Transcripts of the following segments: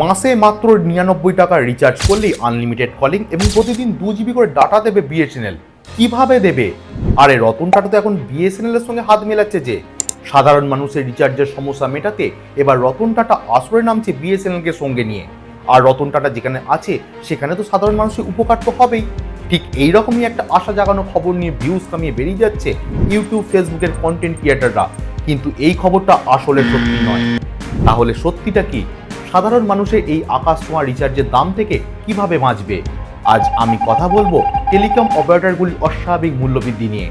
মাসে মাত্র নিরানব্বই টাকা রিচার্জ করলেই আনলিমিটেড কলিং এবং প্রতিদিন দু জিবি করে ডাটা দেবে বিএসএনএল কীভাবে দেবে? আরে রতন টাটা তো এখন বিএসএনএল এর সঙ্গে হাত মেলাচ্ছে যে। সাধারণ মানুষের রিচার্জের সমস্যা মেটাতে এবার রতন টাটা আসরে নামছে বিএসএনএল কে সঙ্গে নিয়ে। আর রতন টাটা যেখানে আছে, সেখানে তো সাধারণ মানুষের উপকার তো হবেই। ঠিক এইরকমই একটা আশা জাগানো খবর নিয়ে ভিউজ কামিয়ে বেরিয়ে যাচ্ছে ইউটিউব ফেসবুকের কন্টেন্ট ক্রিয়েটাররা কিন্তু এই খবরটা আসলে সত্যি নয়। তাহলে সত্যিটা কি? সাধারণ মানুষের এই আকাশ ছোঁয়া রিচার্জের দাম থেকে কীভাবে বাঁচবে? আজ আমি কথা বলব টেলিকম অপারেটরগুলির অস্বাভাবিক মূল্যবৃদ্ধি নিয়ে।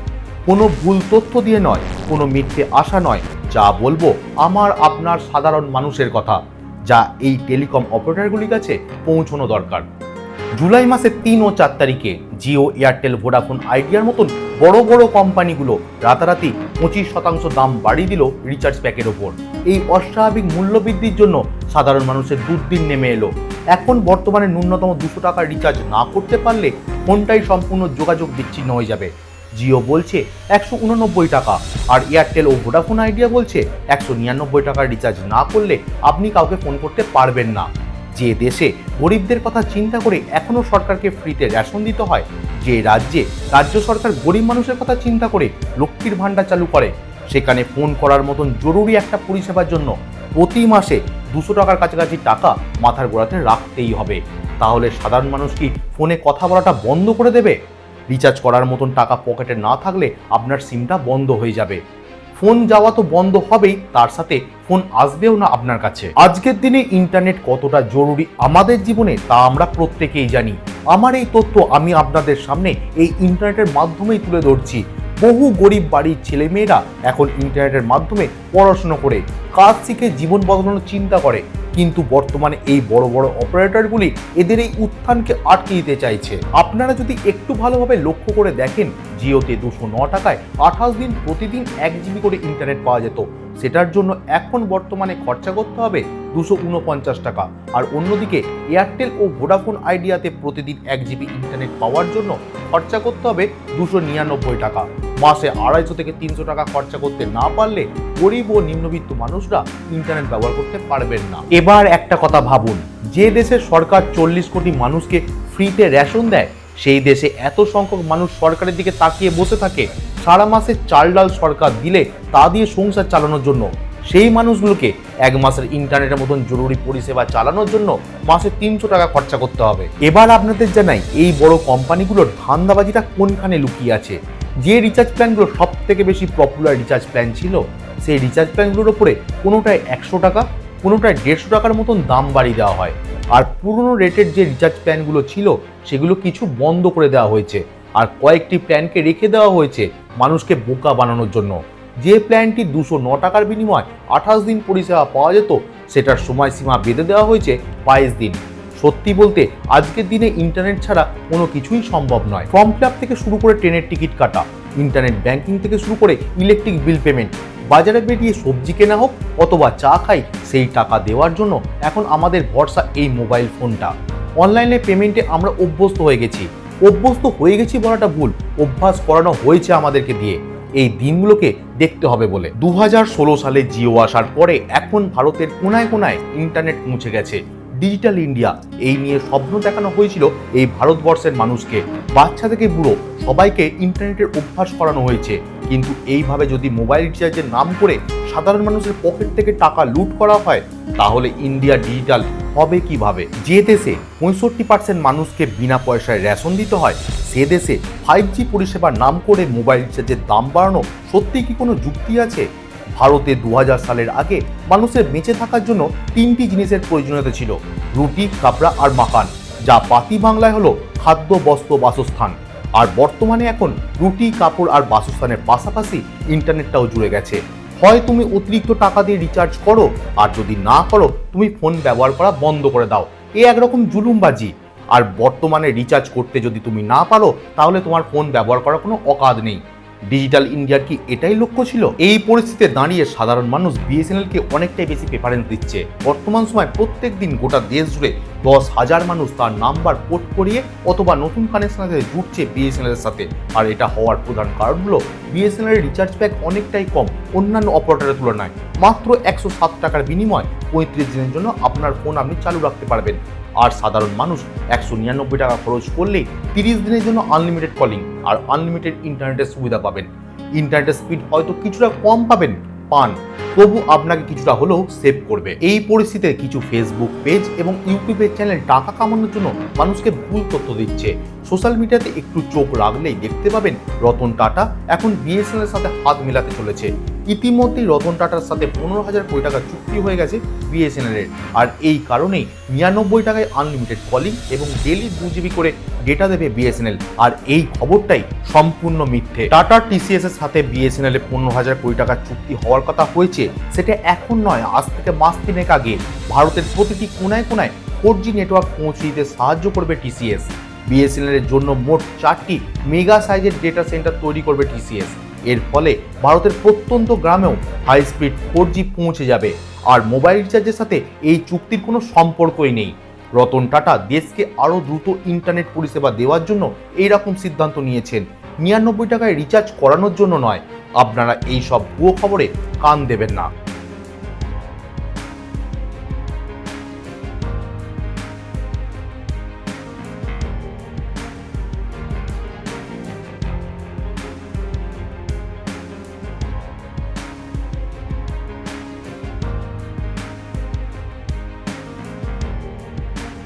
কোনো ভুল তথ্য দিয়ে নয়, কোনো মিথ্যে আশা নয়, যা বলব আমার, আপনার সাধারণ মানুষের কথা, যা এই টেলিকম অপারেটরগুলির কাছে পৌঁছানো দরকার। জুলাই মাসের তিন ও চার তারিখে জিও, এয়ারটেল ভোডাফোন আইডিয়ার মতন বড় বড় কোম্পানিগুলো রাতারাতি পঁচিশ শতাংশ দাম বাড়িয়ে দিল রিচার্জ প্যাকের ওপর। এই অস্বাভাবিক মূল্যবৃদ্ধির জন্য সাধারণ মানুষের দুর্দিন নেমে এলো। এখন বর্তমানে ন্যূনতম দুশো টাকার রিচার্জ না করতে পারলে ফোনটাই সম্পূর্ণ যোগাযোগ বিচ্ছিন্ন হয়ে যাবে। জিও বলছে একশো উননব্বই টাকা আর এয়ারটেল ও ভোডাফোন আইডিয়া বলছে একশো নিরানব্বই টাকার রিচার্জ না করলে আপনি কাউকে ফোন করতে পারবেন না। যে দেশে গরিবদের কথা চিন্তা করে এখনও সরকারকে ফ্রিতে রেশন দিতে হয়, যে রাজ্যে রাজ্য সরকার গরিব মানুষের কথা চিন্তা করে লক্ষ্মীর ভাণ্ডার চালু করে, সেখানে ফোন করার মতন জরুরি একটা পরিষেবার জন্য প্রতি মাসে দুশো টাকার কাছাকাছি টাকা মাথার গোড়াতে রাখতেই হবে। তাহলে সাধারণ মানুষ কি ফোনে কথা বলাটা বন্ধ করে দেবে? রিচার্জ করার মতন টাকা পকেটে না থাকলে আপনার সিমটা বন্ধ হয়ে যাবে। ফোন যাওয়া তো বন্ধ হবেই, তার সাথে ফোন আসবেও না আপনার কাছে। আজকের দিনে ইন্টারনেট কতটা জরুরি আমাদের জীবনে, তা আমরা প্রত্যেকেই জানি। আমার এই তথ্য আমি আপনাদের সামনে এই ইন্টারনেটের মাধ্যমেই তুলে ধরছি। বহু গরিব বাড়ির ছেলেমেয়েরা এখন ইন্টারনেটের মাধ্যমে পড়াশুনো করে, কাজ শিখে জীবন বদলানোর চিন্তা করে। কিন্তু বর্তমানে এই বড় বড় অপারেটরগুলি এদের এই উত্থানকে আটকে দিতে চাইছে। আপনারা যদি একটু ভালোভাবে লক্ষ্য করে দেখেন, জিওতে দুশো ন টাকায় আঠাশ দিন প্রতিদিন এক জিবি করে ইন্টারনেট পাওয়া যেত। সেটার জন্য এখন বর্তমানে খরচা করতে হবে দুশো উনপঞ্চাশ টাকা। আর অন্যদিকে এয়ারটেল ও ভোডাফোন আইডিয়াতে প্রতিদিন এক জিবি ইন্টারনেট পাওয়ার জন্য খরচা করতে হবে দুশো নিরানব্বই টাকা। মাসে আড়াইশো থেকে তিনশো টাকা খরচা করতে না পারলে গরিব ও নিম্নবিত্ত মানুষরা ইন্টারনেট ব্যবহার করতে পারবেন না। এবার একটা কথা ভাবুন, যে দেশের সরকার চল্লিশ কোটি মানুষকে ফ্রিতে রেশন দেয়, সেই দেশে এত সংখ্যক মানুষ সরকারের দিকে তাকিয়ে বসে থাকে। সারা মাসে চাল ডাল সরকার দিলে তা দিয়ে সংসার চালানোর জন্য। সেই মানুষগুলোকে এক মাসের ইন্টারনেটের মতন জরুরি পরিষেবা চালানোর জন্য মাসে তিনশো টাকা খরচা করতে হবে। এবার আপনাদের জানাই, এই বড় কোম্পানিগুলোর ধান্দাবাজিটা কোনখানে লুকিয়ে আছে? যে রিচার্জ প্ল্যানগুলো সব থেকে বেশি পপুলার রিচার্জ প্ল্যান ছিল, সেই রিচার্জ প্ল্যানগুলোর ওপরে কোনোটায় একশো টাকা, কোনোটায় দেড়শো টাকার মতন দাম বাড়িয়ে দেওয়া হয়। আর পুরনো রেটের যে রিচার্জ প্ল্যানগুলো ছিল, সেগুলো কিছু বন্ধ করে দেওয়া হয়েছে। আর কয়েকটি প্ল্যানকে রেখে দেওয়া হয়েছে মানুষকে বোকা বানানোর জন্য। যে প্ল্যানটি দুশো ন টাকার বিনিময়ে আঠাশ দিন পরিষেবা পাওয়া যেত, সেটার সময়সীমা বেঁধে দেওয়া হয়েছে বাইশ দিন। সত্যি বলতে, আজকের দিনে ইন্টারনেট ছাড়া কোনো কিছুই সম্ভব নয়। ফর্ম ফিল থেকে শুরু করে ট্রেনের টিকিট কাটা, ইন্টারনেট ব্যাংকিং থেকে শুরু করে ইলেকট্রিক বিল পেমেন্ট, বাজারে বেরিয়ে সবজি কেনা হোক অথবা চা খাই, সেই টাকা দেওয়ার জন্য এখন আমাদের ভরসা এই মোবাইল ফোনটা। অনলাইনে পেমেন্টে আমরা অভ্যস্ত হয়ে গেছি। অভ্যস্ত হয়ে গেছি বলাটা ভুল। অভ্যাস করানো হয়েছে আমাদেরকে দিয়ে। এই দিনগুলোকে দেখতে হবে বলে। দু হাজার ষোলো সালে জিও আসার পরে এখন ভারতের কোনায় কোনায় ইন্টারনেট মুছে গেছে। ডিজিটাল ইন্ডিয়া, এই নিয়ে স্বপ্ন দেখানো হয়েছিল এই ভারতবর্ষের মানুষকে। বাচ্চা থেকে বুড়ো, সবাইকে ইন্টারনেটের অভ্যাস করানো হয়েছে। কিন্তু এইভাবে যদি মোবাইল রিচার্জের নাম করে সাধারণ মানুষের পকেট থেকে টাকা লুট করা হয়, তাহলে ইন্ডিয়া ডিজিটাল হবে কীভাবে? যে দেশে পঁয়ষট্টি পার্সেন্ট মানুষকে বিনা পয়সায় রেশন দিতে হয়, সে দেশে ফাইভ জি পরিষেবার নাম করে মোবাইল রিচার্জের দাম বাড়ানো সত্যি কি কোনো যুক্তি আছে? ভারতে দু হাজার সালের আগে মানুষের বেঁচে থাকার জন্য তিনটি জিনিসের প্রয়োজনীয়তা ছিল, রুটি, কাপড়া আর মাকান যা পাতি বাংলায় হলো খাদ্য, বস্ত্র, বাসস্থান। আর বর্তমানে এখন রুটি, কাপড় আর বাসস্থানের পাশাপাশি ইন্টারনেটটাও জুড়ে গেছে। হয় তুমি অতিরিক্ত টাকা দিয়ে রিচার্জ করো, আর যদি না করো, তুমি ফোন ব্যবহার করা বন্ধ করে দাও। এ একরকম জুলুমবাজি। আর বর্তমানে রিচার্জ করতে যদি তুমি না পারো, তাহলে তোমার ফোন ব্যবহার করার কোনো অকাদ নেই। ডিজিটাল ইন্ডিয়ার কি এটাই লক্ষ্য ছিল? এই পরিস্থিতিতে দাঁড়িয়ে সাধারণ মানুষ বিএসএনএল কে অনেকটাই বেশি প্রেফারেন্স দিচ্ছে। বর্তমান সময় প্রত্যেক দিন গোটা দেশ জুড়ে দশ হাজার মানুষ তার নাম্বার পোর্ট করিয়ে অথবা নতুন কানেকশনের সাথে জুটছে বিএসএনএল এর সাথে। আর এটা হওয়ার প্রধান কারণ হলো বিএসএনএল এর রিচার্জ প্যাক অনেকটাই কম, অন্যান্য অপারেটরের তুলনায়। মাত্র একশো সাত টাকার বিনিময় পঁয়ত্রিশ দিনের জন্য আপনার ফোন আপনি চালু রাখতে পারবেন। আর সাধারণ মানুষ একশো নিরানব্বই টাকা খরচ করলে তিরিশ দিনের জন্য আনলিমিটেড কলিং আর আনলিমিটেড ইন্টারনেটের সুবিধা পাবেন। ইন্টারনেটের স্পিড হয়তো কিছুটা কম পাবেন, পান। তবু আপনাকে কিছুটা হলেও সেভ করবে। এই পরিস্থিতিতে কিছু ফেসবুক পেজ এবং ইউটিউবের চ্যানেল টাকা কামানোর জন্য মানুষকে ভুল তথ্য দিচ্ছে। সোশ্যাল মিডিয়াতে একটু চোখ রাখলেই দেখতে পাবেন রতন টাটা এখন বিএসএনএল এর সাথে হাত মেলাতে চলেছে। ইতিমধ্যেই রতন টাটার সাথে পনেরো হাজার কোটি টাকা চুক্তি হয়ে গেছে বিএসএনএল এর। আর এই কারণেই নিরানব্বই টাকায় আনলিমিটেড কলিং এবং ডেলি দু জিবি করে ডেটা দেবে বিএসএনএল আর এই খবরটাই সম্পূর্ণ মিথ্যে। টাটা টিসিএস এর সাথে বিএসএনএল এ পনেরো হাজার কোটি টাকার চুক্তি হওয়ার কথা হয়েছে। সেটা এখন নয়, আজ থেকে মাস তিনেক আগে ভারতের প্রতিটি কোনায় কোনায় ফোর জি নেটওয়ার্ক পৌঁছে দিতে সাহায্য করবে টিসিএস বিএসএনএল এর জন্য মোট চারটি মেগা সাইজের ডেটা সেন্টার তৈরি করবে টিসিএস এর ফলে ভারতের প্রত্যন্ত গ্রামেও হাই স্পিড ফোর জি পৌঁছে যাবে। আর মোবাইল রিচার্জের সাথে এই চুক্তির কোনো সম্পর্কই নেই। রতন টাটা দেশকে আরও দ্রুত ইন্টারনেট পরিষেবা দেওয়ার জন্য এইরকম সিদ্ধান্ত নিয়েছেন। নিরানব্বই টাকায় রিচার্জ করানোর জন্য নয় আপনারা এই সব ভুয়ো খবরে কান দেবেন না।